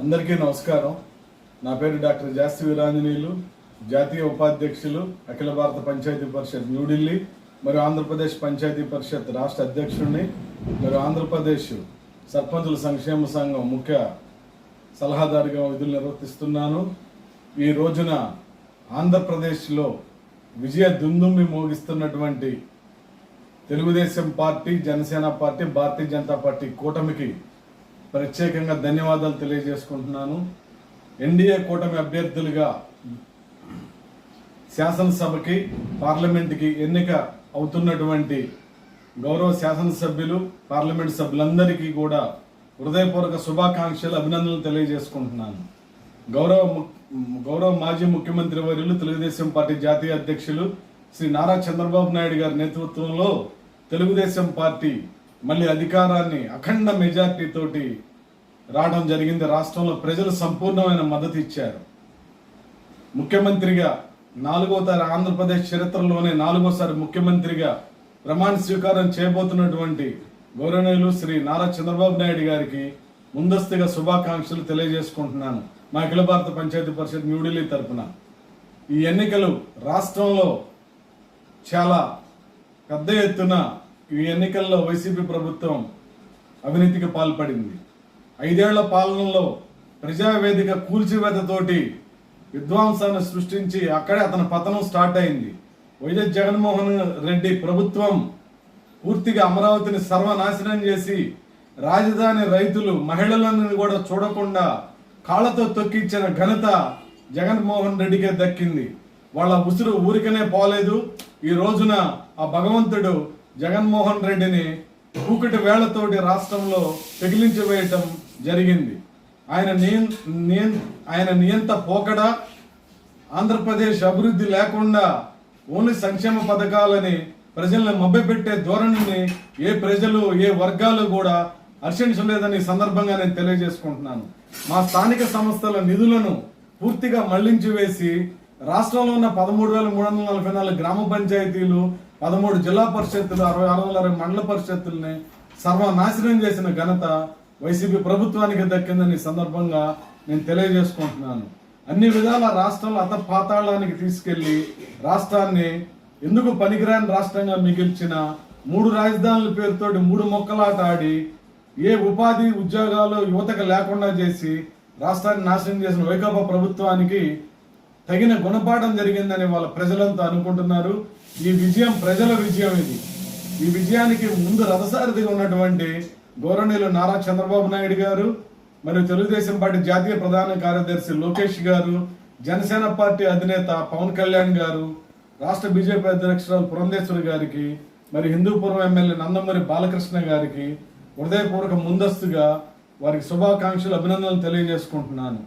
అందరికీ నమస్కారం. నా పేరు డాక్టర్ జాస్తి వీరాంజనేయులు జాతీయ ఉపాధ్యక్షులు అఖిల భారత పంచాయతీ పరిషత్ న్యూఢిల్లీ మరియు ఆంధ్రప్రదేశ్ పంచాయతీ పరిషత్ రాష్ట్ర అధ్యక్షుడిని మరియు ఆంధ్రప్రదేశ్ సర్పంచుల సంక్షేమ సంఘం ముఖ్య సలహాదారుగా విధులు నిర్వర్తిస్తున్నాను. ఈ రోజున ఆంధ్రప్రదేశ్లో విజయ దుందుమ్మి మోగిస్తున్నటువంటి Telugu Desam party Janasena party Bharatiya Janata party కూటమికి ప్రత్యేకంగా ధన్యవాదాలు తెలియజేసుకుంటున్నాను. ఎన్డీఏ కూటమి అభ్యర్థులుగా శాసనసభకి పార్లమెంట్కి ఎన్నిక అవుతున్నటువంటి గౌరవ శాసనసభ్యులు పార్లమెంట్ సభ్యులందరికీ కూడా హృదయపూర్వక శుభాకాంక్షలు అభినందనలు తెలియజేసుకుంటున్నాను. గౌరవ గౌరవ మాజీ ముఖ్యమంత్రి వర్యులు తెలుగుదేశం పార్టీ జాతీయ అధ్యక్షులు శ్రీ నారా చంద్రబాబు నాయుడు గారి నేతృత్వంలో తెలుగుదేశం పార్టీ మళ్ళీ అధికారాన్ని అఖండ మెజార్టీ తోటి రావడం జరిగింది. రాష్ట్రంలో ప్రజలు సంపూర్ణమైన మద్దతు ఇచ్చారు. ముఖ్యమంత్రిగా నాలుగో తర ఆంధ్రప్రదేశ్ చరిత్రలోనే నాలుగోసారి ముఖ్యమంత్రిగా ప్రమాణ స్వీకారం చేయబోతున్నటువంటి గౌరవనీయులు శ్రీ నారా చంద్రబాబు నాయుడు గారికి ముందస్తుగా శుభాకాంక్షలు తెలియజేసుకుంటున్నాను. మా అఖిల భారత పంచాయతీ పరిషత్ న్యూఢిల్లీ తరపున. ఈ ఎన్నికలు రాష్ట్రంలో చాలా పెద్ద ఎత్తున ఈ ఎన్నికల్లో వైసీపీ ప్రభుత్వం అవినీతికి పాల్పడింది. ఐదేళ్ళ పాలనలో ప్రజావేదిక కూల్చివేతతోటి విధ్వంసాన్ని సృష్టించి అక్కడే అతని పతనం స్టార్ట్ అయింది. వైఎస్ జగన్మోహన్ రెడ్డి ప్రభుత్వం పూర్తిగా అమరావతిని సర్వనాశనం చేసి రాజధాని రైతులు మహిళలను కూడా చూడకుండా కాళ్ళతో తొక్కించిన ఘనత జగన్మోహన్ రెడ్డికే దక్కింది. వాళ్ళ ఉసురు ఊరికనే పోలేదు. ఈ రోజున ఆ భగవంతుడు జగన్మోహన్ రెడ్డిని కూకటి వేళ్ళతోటి రాష్ట్రంలో పెగిలించి వేయటం జరిగింది. ఆయన నియం ఆయన నియంత పోకడ ఆంధ్రప్రదేశ్ అభివృద్ధి లేకుండా ఓన్లీ సంక్షేమ పథకాలని ప్రజల్ని మభ్యపెట్టే ధోరణిని ఏ ప్రజలు ఏ వర్గాలు కూడా హర్షించలేదని సందర్భంగా నేను తెలియజేసుకుంటున్నాను. మా స్థానిక సంస్థల నిధులను పూర్తిగా మళ్ళించి వేసి రాష్ట్రంలో ఉన్న పదమూడు వేల మూడు వందల నలభై నాలుగు గ్రామ పంచాయతీలు పదమూడు జిల్లా పరిషత్తులు అరవై ఆరు వందల అరవై మండల పరిషత్తుల్ని సర్వనాశనం చేసిన ఘనత వైసీపీ ప్రభుత్వానికి దక్కిందని సందర్భంగా నేను తెలియజేసుకుంటున్నాను. అన్ని విధాల రాష్ట్రంలో అత పాతాళానికి తీసుకెళ్ళి రాష్ట్రాన్ని ఎందుకు పనికిరాని రాష్ట్రంగా మిగిల్చిన మూడు రాజధానుల పేరుతోటి మూడు మొక్కలాట ఆడి ఏ ఉపాధి ఉద్యోగాలు యువతకు లేకుండా చేసి రాష్ట్రాన్ని నాశనం చేసిన వైకాపా ప్రభుత్వానికి తగిన గుణపాఠం జరిగిందని వాళ్ళ ప్రజలంతా అనుకుంటున్నారు. ఈ విజయం ప్రజల విజయం ఇది. ఈ విజయానికి ముందు రథసారథిగా ఉన్నటువంటి గౌరవనీయులు నారా చంద్రబాబు నాయుడు గారు మరియు తెలుగుదేశం పార్టీ జాతీయ ప్రధాన కార్యదర్శి లోకేష్ గారు జనసేన పార్టీ అధినేత పవన్ కళ్యాణ్ గారు రాష్ట్ర బీజేపీ అధ్యక్షురాలు పురంధేశ్వరి గారికి మరి హిందూపురం ఎమ్మెల్యే నందమూరి బాలకృష్ణ గారికి హృదయపూర్వక ముందస్తుగా వారికి శుభాకాంక్షలు అభినందనలు తెలియజేసుకుంటున్నాను.